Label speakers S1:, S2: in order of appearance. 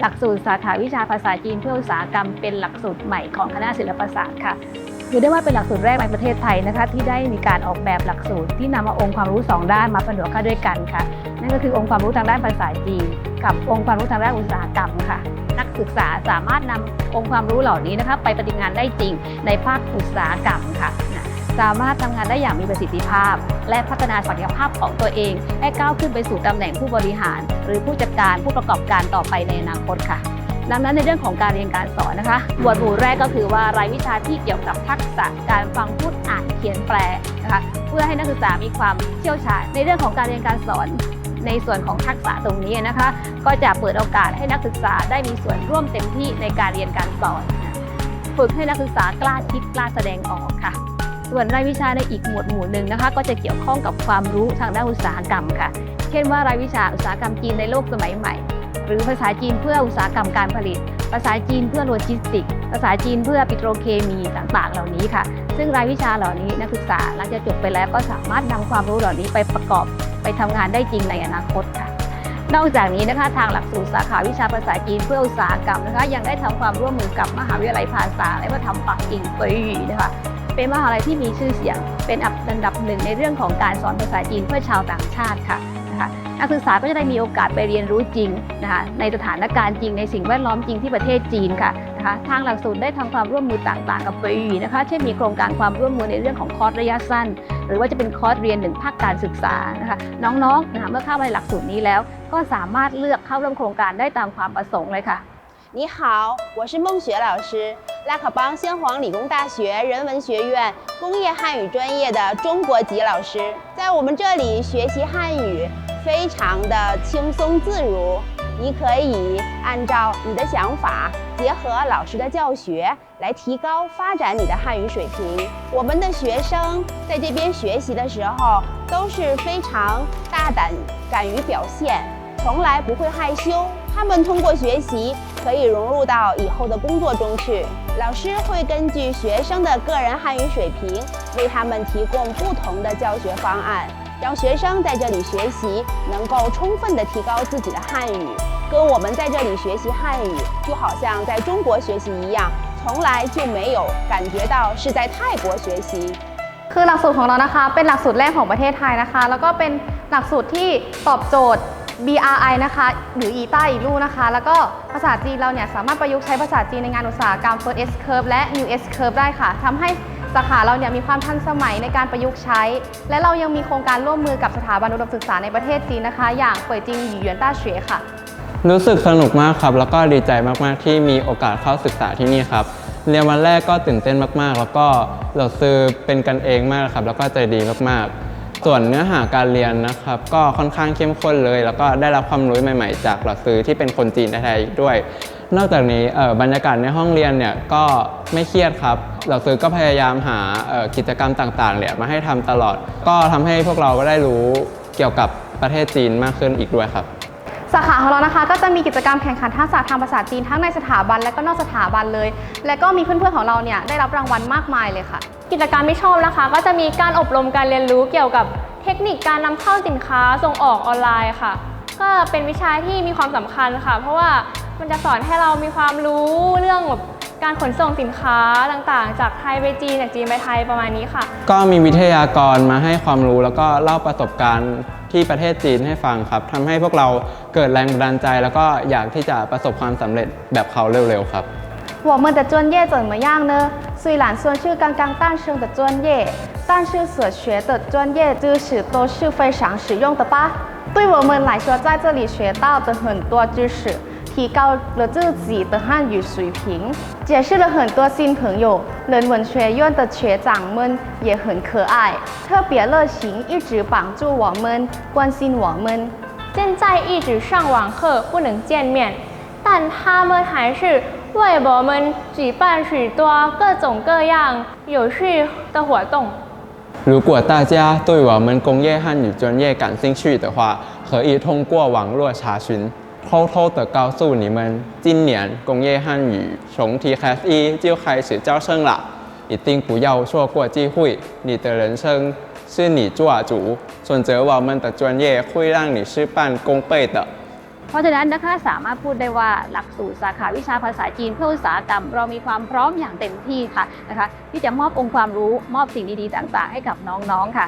S1: หลักสูตรสาขาวิชาภาษาจีนเพื่ออุตสาหกรรมเป็นหลักสูตรใหม่ของคณะศิลปศาสตร์ค่ะถือได้ว่าเป็นหลักสูตรแรกในประเทศไทยนะคะที่ได้มีการออกแบบหลักสูตรที่นำมาองค์ความรู้สองด้านมาผนวกเข้าด้วยกันค่ะ นั่นก็คือองค์ความรู้ทางด้านภาษาจีน กับองค์ความรู้ทางด้านอุตสาหกรรมค่ะ นักศึกษาสามารถนำองค์ความรู้เหล่านี้นะคะไปปฏิบัติงานได้จริงในภาคอุตสาหกรรมค่ะ สามารถทำงานได้อย่างมีประสิทธิภาพ และพัฒนาศักยภาพของตัวเอง ให้ก้าวขึ้นไปสู่ตำแหน่งผู้บริหาร หรือผู้จัดการผู้ประกอบการต่อไปในอนาคตค่ะ ดังนั้นในเรื่องของการเรียนการสอนนะคะ หมวดหมู่แรกก็คือว่ารายวิชาที่เกี่ยวกับทักษะการฟังพูดอ่านเขียนแปลนะคะเพื่อให้นักศึกษามีความเชี่ยวชาญในเรื่องของการเรียนการสอนในส่วนของทักษะตรงนี้นะคะ ก็จะเปิดโอกาสให้นักศึกษาได้มีส่วนร่วมเต็มที่ในการเรียนการสอน ฝึกให้นักศึกษากล้าคิดกล้าแสดงออกค่ะ ส่วนรายวิชาในอีกหมวดหมู่หนึ่งนะคะ ก็จะเกี่ยวข้องกับความรู้ทางด้านอุตสาหกรรมค่ะ เช่นว่ารายวิชาอุตสาหกรรมจีนในโลกสมัยใหม่ หรือภาษาจีนเพื่ออุตสาหกรรมการผลิต ภาษาจีนเพื่อโลจิสติกส์ภาษาจีนเพื่อปิโตรเคมีต่างๆ เหล่านี้ค่ะ ซึ่งรายวิชาเหล่านี้นักศึกษาหลังจากจบไปแล้วก็สามารถนำความรู้เหล่านี้ไปประกอบไปทำงานได้จริงในอนาคตค่ะนอกจากนี้นะคะทางหลักสูตรสาขาวิชาภาษาจีนเพื่ออุตสาหกรรมนะคะยังได้ทำความร่วมมือกับมหาวิทยาลัยภาษาและวัฒนธรรมปักกิ่งปีนะคะ เป็นมหาลัยที่มีชื่อเสียง เป็นอันดับหนึ่งในเรื่องของการสอนภาษาจีนเพื่อชาวต่างชาติค่ะนะคะนักศึกษาก็จะได้มีโอกาสไปเรียนรู้จริงนะคะในสถานการณ์จริงในสิ่งแวดล้อมจริงที่ประเทศจีนค่ะนะคะทางหลักสูตรได้ทำความร่วมมือต่างๆ กับปีนะคะเช่นมีโครงการความร่วมมือในเรื่องของคอร์สระยะสั้น หรือว่าจะเป็นคอร์สเรียนหนึ่งภาคการศึกษานะคะน้องๆนะคะเมื่อเข้ามาในหลักสูตรนี้แล้ว ก็สามารถเลือกเข้าร่วมโครงการได้ตามความประสงค์เลยค่ะ
S2: 你好，我是孟雪老师，拉克邦先皇理工大学人文学院工业汉语专业的中国籍老师。在我们这里学习汉语非常的轻松自如，你可以按照你的想法，结合老师的教学来提高发展你的汉语水平。我们的学生在这边学习的时候都是非常大胆、敢于表现，从来不会害羞。他们通过学习可以融入到以后的工作中去。老师会根据学生的个人汉语水平，为他们提供不同的教学方案，让学生在这里学习能够充分的提高自己的汉语。跟我们在这里学习汉语，就好像在中国学习一样，从来就没有感觉到是在泰国学习。
S3: คือหลักสูตรของเรานะคะ เป็นหลักสูตรแรกของประเทศไทยนะคะ แล้วก็เป็นหลักสูตรที่ตอบโจทย์ BRI นะคะหรืออีต้าอีลู่นะคะ แล้วก็ภาษาจีนเราเนี่ยสามารถประยุกต์ใช้ภาษาจีนในงานอุตสาหกรรม First S Curve และ New S Curve ได้ค่ะทำให้สาขาเราเนี่ยมีความทันสมัยในการประยุกต์ใช้ และเรายังมีโครงการร่วมมือกับสถาบันอุดมศึกษาในประเทศจีนนะคะ อย่างเป่ยจิงหยีหยวนต้าเฉวยค่ะ
S4: รู้สึกสนุกมากครับ แล้วก็ดีใจมาก ๆ ที่มีโอกาสเข้าศึกษาที่นี่ครับ เรียนวันแรกก็ตื่นเต้นมาก ๆ แล้วก็เราซื้อเป็นกันเองมากครับ แล้วก็ใจดีมาก ๆ ส่วนเนื้อหาการเรียนนะครับ ก็ค่อนข้างเข้มข้นเลย แล้วก็ได้รับความรู้ใหม่ ๆ จากหลักซื้อที่เป็นคนจีนแท้ๆอีกด้วย นอกจากนี้บรรยากาศในห้องเรียนเนี่ยก็ไม่เครียดครับหลักซื้อก็พยายามหากิจกรรมต่างๆเนี่ยมาให้ทำตลอด ก็ทำให้พวกเราก็ได้รู้เกี่ยวกับประเทศจีนมากขึ้นอีกด้วยครับ
S3: สาขาของเรานะคะก็จะมีกิจกรรมแข่งขันทักษะทางภาษาจีนทั้งในสถาบันและก็นอกสถาบันเลย และก็มีเพื่อนๆของเราเนี่ยได้รับรางวัลมากมายเลยค่ะ
S5: กิจกรรมที่ชอบนะคะ ก็จะมีการอบรมการเรียนรู้เกี่ยวกับเทคนิคการนำเข้าสินค้าส่งออกออนไลน์ค่ะ ก็เป็นวิชาที่มีความสำคัญค่ะ เพราะว่ามันจะสอนให้เรามีความรู้เรื่องแบบการขนส่งสินค้าต่างๆ จากไทยไปจีนจากจีนไปไทยประมาณนี้ค่ะ
S4: ก็มีวิทยากรมาให้ความรู้แล้วก็เล่าประสบการณ์ที่ประเทศจีนให้ฟังครับทำให้พวกเราเกิดแรงบันดาลใจ แล้วก็อยากที่จะประสบความสำเร็จแบบเขาเร็วๆครับ
S3: 我们的专业怎么样呢？虽然说是刚刚诞生的专业，但是所学的专业知识都是非常实用的吧？对我们来说，在这里学到的很多知识，提高了自己的汉语水平，结识了很多新朋友。人文学院的学长们也很可爱，特别热情，一直帮助我们，关心我们。
S5: 现在一直上网课不能见面，但他们还是为我们举办许多各种各样有趣的活动。
S4: 如果大家对我们工业汉语专业感兴趣的话，可以通过网络查询。偷偷的告诉你们，今年工业汉语从 TCAS 一就开始招生了，一定不要错过机会。你的人生是你做主，选择我们的专业会让你事半功倍的。
S1: เพราะฉะนั้นนะคะสามารถพูดได้ว่าหลักสูตรสาขาวิชาภาษาจีนเพื่ออุตสาหกรรม เรามีความพร้อมอย่างเต็มที่ค่ะนะคะที่จะมอบองค์ความรู้มอบสิ่งดีๆ ต่างๆ ให้กับน้องๆค่ะ